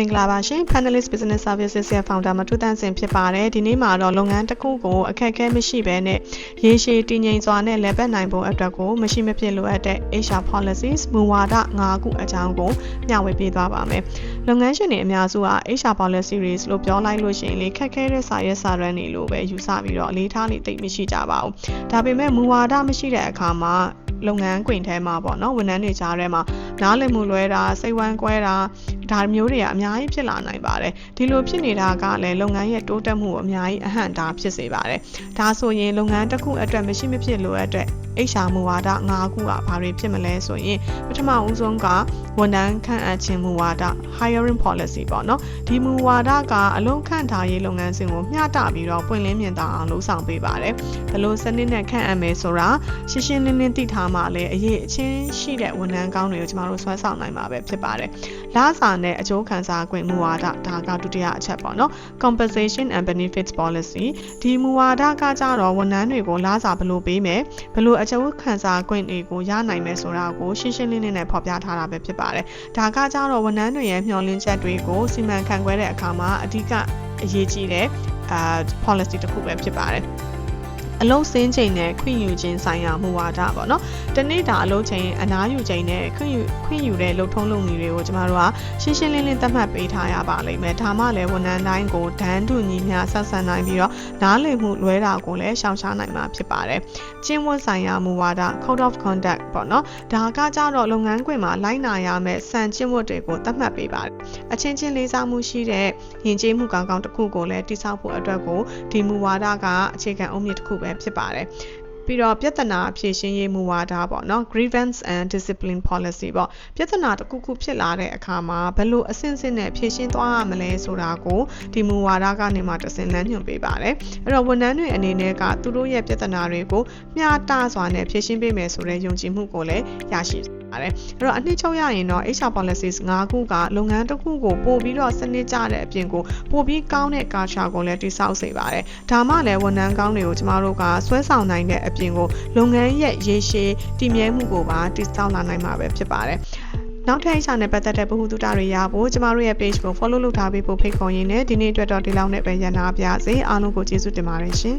မင်္ဂလာပါရှင် Panelist Business Services ရဲ့ founder မထုတန်းစင်ဖြစ်ပါတယ်ဒီနေ့မှာတော့လုပ်ငန်းတစ်ခုကိုအခက်အခဲမရှိဘဲနဲ့ရေရှည်တည်ငြိမ်စွာနဲ့လည်ပတ်နိုင်ဖို့အတွက်ကိုမရှိမဖြစ်လိုအပ်တဲ့ HR policies မူဝါဒ၅ခုအကြောင်းကိုမျှဝေပေးသွားပါမယ်လုပ်ငန်းရှင်တွေအများစုက HR policies လို့ပြောလိုက်လို့ရှိရင်လေခက်ခဲတဲ့စာရွက်စာတမ်းတွေလို့ပဲယူဆပြီးတော့အလေးထားလေးသိမရှိကြပါဘူးဒါပေမဲ့မူဝါဒမရှိတဲ့အခါမှာ လုပ်ငန်းခွင်ထဲမှာပေါ့နော်ဝန်ထမ်းတွေကြားထဲမှာနားလည်မှုလွဲတာစိတ်ဝမ်းကွဲတာဒါမျိုးတွေကအများကြီးဖြစ်လာနိုင်ပါတယ်ဒီလိုဖြစ်နေတာကလည်းလုပ်ငန်းရဲ့တိုးတက်မှုကိုအများကြီးအဟန့်တားဖြစ်စေပါတယ်ဒါဆိုရင်လုပ်ငန်းတစ်ခုအတွက်မရှိမဖြစ်လိုအပ်တဲ့ HR မူဝါဒ၅ခုကဘာတွေဖြစ်မလဲဆိုရင်ပထမဦးဆုံးကဝန်ထမ်းခန့်အပ်ခြင်းမူဝါဒ hiring policy ပေါ့နော်ဒီမူဝါဒကအလုံးခန့်ထားရေးလုပ်ငန်းစဉ်ကိုမျှတပြီးတော့ပွင့်လင်းမြင်သာအောင်လှုံ့ဆော်ပေးပါတယ်ဘယ်လိုစနစ်နဲ့ခန့်အပ်မယ်ဆိုတာရှင်းရှင်းလင်းလင်းသိထားမှလည်းအရေးအချင်းရှိတဲ့ဝန်ထမ်းကောင်းတွေကိုကျမတို့ဆွဲဆောင်နိုင်မှာပဲဖြစ်ပါတယ်လာစာနဲ့အကျိုးခံစား권မူဝါဒဒါကဒုတိယအချက်ပေါ့နော် compensation and benefits policy ဒီမူဝါဒကကြတော့ဝန်ထမ်းတွေကိုလာစာဘယ်လိုပေးမယ်ဘယ်လိုအကျိုးခံစား권တွေကိုရနိုင်မယ်ဆိုတာကိုရှင်းရှင်းလင်းလင်းနဲ့ဖော်ပြထားတာပဲဖြစ်ပါတယ်ဒါကကြတော့ဝန်ထမ်းတွေရဲ့မျှော်လင့်ချက်တွေကိုစီမံခန့်ခွဲတဲ့အခါမှာအဓိကအရေးကြီးတဲ့အာ policy တစ်ခုပဲဖြစ်ပါတယ် အလုံးစင်းချိန်နဲ့ခွင့်ယူခြင်းဆိုင်ရာမူဝါဒပေါ့နော်။တနေ့တာအလုံးချိန်အနားယူချိန်နဲ့ခွင့်ယူခွင့်ယူတဲ့လုပ်ထုံးလုပ်နည်းတွေကိုကျမတို့ကရှင်းရှင်းလင်းလင်းသတ်မှတ်ပေးထားရပါလိမ့်မယ်။ဒါမှလည်းဝန်ထမ်းတိုင်းကိုဒန်းတူညီမျှဆက်ဆံနိုင်ပြီးတော့နားလည်မှုလွဲတာကိုလည်းရှောင်ရှားနိုင်မှာဖြစ်ပါတယ်။ကျင့်ဝတ်ဆိုင်ရာမူဝါဒ Code of Conduct ပေါ့နော်။ဒါကကြတော့လုပ်ငန်းခွင်မှာလိုက်နာရမယ့်စံကျင့်ဝတ်တွေကိုသတ်မှတ်ပေးပါတယ်။အချင်းချင်းလေးစားမှုရှိတဲ့ယဉ်ကျေးမှုကောင်းကောင်းတစ်ခုကိုလည်းတိစောက်ဖို့အတွက်ကိုဒီမူဝါဒကအခြေခံအုတ်မြစ်တစ်ခုပဲဖြစ်ပါတယ်။ပြီးတော့ပြဿနာဖြေရှင်းရေးမူဝါဒပေါ့နော် grievance and discipline policy ပေါ့ပြဿနာတစ်ခုခုဖြစ်လာတဲ့အခါမှာဘယ်လိုအဆင့်ဆင့်နဲ့ဖြေရှင်းသွားရမလဲဆိုတာကိုဒီမူဝါဒကနေမှတစင်လန်းညွှန်ပေးပါတယ်အဲ့တော့ဝန်ထမ်းတွေအနေနဲ့ကသူတို့ရဲ့ပြဿနာတွေကိုမျှတစွာနဲ့ဖြေရှင်းပေးမယ်ဆိုတဲ့ယုံကြည်မှုကိုလည်းရရှိ ပါတယ်အဲ့တော့အနှစ်ချုပ်ရရင်တော့ HR policies ၅ခုကလုပ်ငန်းတစ်ခုကိုပို့ပြီးတော့စနစ်ကျတဲ့အပြင်ကိုပို့ပြီးကောင်းတဲ့ culture ကိုလည်းတိစောက်စေပါတယ်ဒါမှလည်းဝန်ထမ်းကောင်းတွေကိုကျမတို့ကဆွဲဆောင်နိုင်တဲ့အပြင်ကိုလုပ်ငန်းရဲ့ရေရှည်တည်မြဲမှုကိုပါတိစောက်လာနိုင်မှာပဲဖြစ်ပါတယ်နောက်ထပ် HR နဲ့ပတ်သက်တဲ့ဗဟုသုတတွေရဖို့ကျမတို့ရဲ့ page ကို follow လုပ်ထားပေးဖို့ဖိတ်ခေါ်ရင်းနဲ့ဒီနေ့အတွက်တော့ဒီလောက်နဲ့ပဲရန်နာပါရစေအားလုံးကိုကျေးဇူးတင်ပါတယ်ရှင်